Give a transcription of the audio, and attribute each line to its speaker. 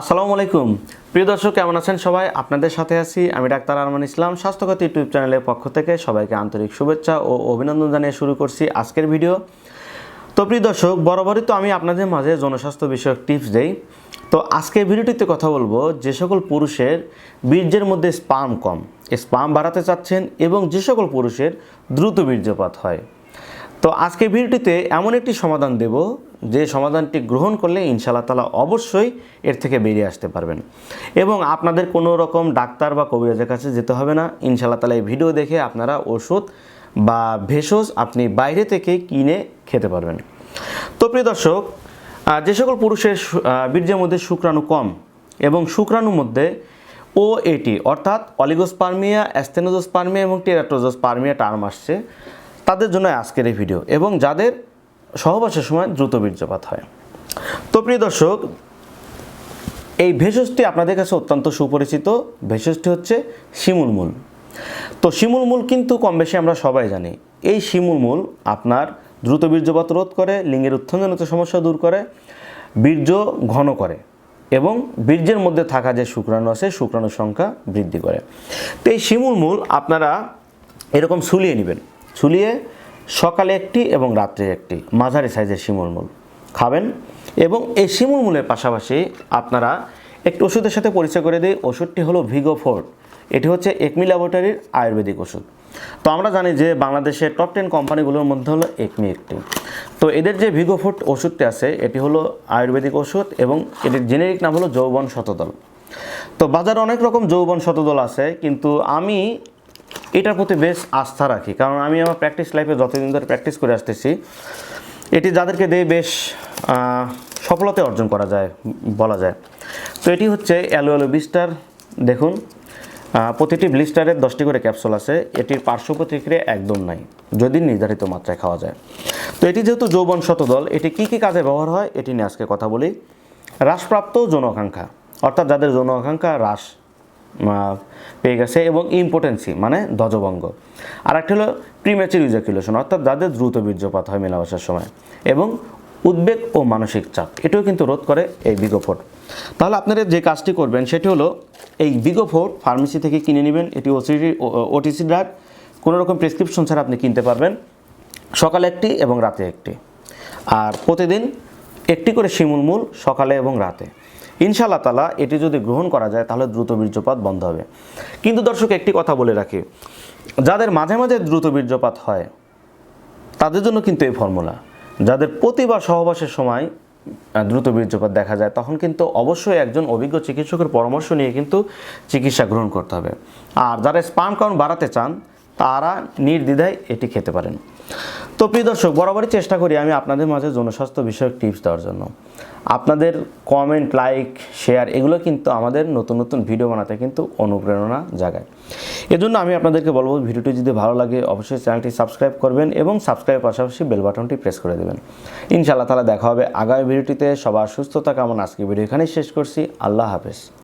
Speaker 1: আসসালামু আলাইকুম। প্রিয় দর্শক, কেমন আছেন সবাই? আপনাদের সাথে আছি আমি ডাক্তার আরমান ইসলাম। স্বাস্থ্যগত ইউটিউব চ্যানেলের পক্ষ থেকে সবাইকে আন্তরিক শুভেচ্ছা ও অভিনন্দন জানিয়ে শুরু করছি আজকের ভিডিও। তো প্রিয় দর্শক, বরাবরই তো আমি আপনাদের মাঝে জনস্বাস্থ্য বিষয়ক টিপস দেই। তো আজকের ভিডিওটিতে কথা বলব যে সকল পুরুষের বীর্যের মধ্যে স্পাম কম। স্পাম বাড়াতে চাচ্ছেন এবং যে সকল পুরুষের দ্রুত বীর্যপাত হয়। তো আজকের ভিডিওটিতে এমন একটি সমাধান দেব যে সমাধানটি গ্রহণ করলে ইনশাআল্লাহ তালা অবশ্যই এর থেকে বেরিয়ে আসতে পারবেন। এবং আপনাদের কোনো রকম ডাক্তার বা কবিরাজের কাছে যেতে হবে না। ইনশাআল্লাহ তালা এই ভিডিও দেখে আপনারা ওষুধ বা ভেষজ আপনি বাইরে থেকে কিনে খেতে পারবেন। তো প্রিয় দর্শক যে সকল পুরুষের বীর্যের মধ্যে শুক্রাণু কম এবং শুক্রাণুর মধ্যে ও এটি অর্থাৎ অলিগোস্পার্মিয়া অ্যাস্থেনোজোস্পার্মিয়া এবং টেরাটোজোস্পার্মিয়া টার্ম আসছে। তাদের জন্য আজকের এই ভিডিও। এবং যাদের সহবাসের সময় দ্রুত বীর্যপাত হয়। তো প্রিয় দর্শক, এই ভেষজটি আপনাদের কাছে অত্যন্ত সুপরিচিত। ভেষজটি হচ্ছে শিমুলমূল তো শিমুলমূল কিন্তু কম বেশি আমরা সবাই জানি। এই শিমুলমূল আপনার দ্রুত বীর্যপাত রোধ করে, লিঙ্গের উত্থানজনিত সমস্যা দূর করে, বীর্য ঘন করে এবং বীর্যের মধ্যে থাকা যে শুক্রাণু আছে, শুক্রাণুর সংখ্যা বৃদ্ধি করে। তো এই শিমুলমূল আপনারা এরকম ছুলিয়ে নেবেন। ছুলিয়ে সকালে একটি এবং রাত্রে একটি, মাঝারি সাইজের শিমুলমূল খাবেন এবং এই শিমুলমূলের পাশাপাশি আপনারা একটি ওষুধের সাথে পরিচয় করে দিই, ওষুধটি হলো ভিগো ফোর্ট এটি হচ্ছে একমি ল্যাবরেটরির আয়ুর্বেদিক ওষুধ। তো আমরা জানি যে বাংলাদেশের টপ টেন কোম্পানিগুলোর মধ্যে হলো একমি একটি। তো এদের যে ভিগো ফোর্ট ওষুধটি আছে, এটি হলো আয়ুর্বেদিক ওষুধ এবং এটির জেনেরিক নাম হলো যৌবন শতদল। তো বাজারে অনেক রকম যৌবন শতদল আছে, কিন্তু আমি এটার প্রতি বেশ আস্থা রাখি। কারণ আমি আমার প্র্যাকটিস লাইফে যতদিন ধরে প্র্যাকটিস করে আসতেছি, এটি যাদেরকে দিয়ে বেশ সফলতা অর্জন করা যায়, বলা যায়। তো এটি হচ্ছে অ্যালো অ্যালো বিস্টার দেখুন। প্রতিটি ব্লিস্টারের দশটি করে ক্যাপসুল আছে, এটির পার্শ্ব প্রতিক্রিয়া একদম নাই, যদি নির্ধারিত মাত্রায় খাওয়া যায়। তো এটি যেহেতু যৌবন শতদল, এটি কী কী কাজে ব্যবহার হয়, এটি নিয়ে আজকে কথা বলি। হ্রাসপ্রাপ্ত যৌন আকাঙ্ক্ষা, অর্থাৎ যাদের যৌন আকাঙ্ক্ষা হ্রাস পেয়ে গেছে এবং ইম্পোটেন্সি মানে ধ্বজভঙ্গ। আর একটা হলো প্রিম্যাচুর ইজাকুলেশন অর্থাৎ যাদের দ্রুত বীর্যপাত হয় মেলামেশার সময়, এবং উদ্বেগ ও মানসিক চাপ, এটাও কিন্তু রোধ করে এই বিগোফোর্ট তাহলে আপনারা যে কাজটি করবেন, সেটি হলো এই বিগোফোর্ট ফার্মেসি থেকে কিনে নেবেন, এটি ওসিডি ওটিসি ড্রাগ কোনো রকম প্রেসক্রিপশন ছাড়া আপনি কিনতে পারবেন, সকালে একটি এবং রাতে একটি। আর প্রতিদিন একটি করে শিমুলমূল সকালে এবং রাতে। ইনশাআল্লাহ তালা এটি যদি গ্রহণ করা যায়, তাহলে দ্রুত বীর্যপাত বন্ধ হবে। কিন্তু দর্শক, একটি কথা বলে রাখি, যাদের মাঝে মাঝে দ্রুত বীর্যপাত হয়, তাদের জন্য কিন্তু এই ফর্মুলা। যাদের প্রতিবার সহবাসের সময় দ্রুত বীর্যপাত দেখা যায়, তখন কিন্তু অবশ্যই একজন অভিজ্ঞ চিকিৎসকের পরামর্শ নিয়ে কিন্তু চিকিৎসা গ্রহণ করতে হবে। আর যারা স্পাম কাউন্ট বাড়াতে চান, তারা নির্দ্বিধায় এটি খেতে পারেন। তো প্রিয় দর্শক, বরাবরই চেষ্টা করি আমি আপনাদের মাঝে জনস্বাস্থ্য বিষয়ক টিপস দেওয়ার জন্য। আপনাদের কমেন্ট লাইক শেয়ার এগুলো কিন্তু আমাদের নতুন নতুন ভিডিও বানাতে কিন্তু অনুপ্রেরণা জাগায়। এজন্য আমি আপনাদেরকে বলব, ভিডিওটি যদি ভালো লাগে, অবশ্যই চ্যানেলটি সাবস্ক্রাইব করবেন এবং সাবস্ক্রাইবের পাশাপাশি বেল বাটনটি প্রেস করে দেবেন। ইনশাআল্লাহ তালা দেখা হবে আগামী ভিডিওটিতে সবার সুস্থতা কেমন আজকে ভিডিও এখানেই শেষ করছি। আল্লাহ হাফেজ।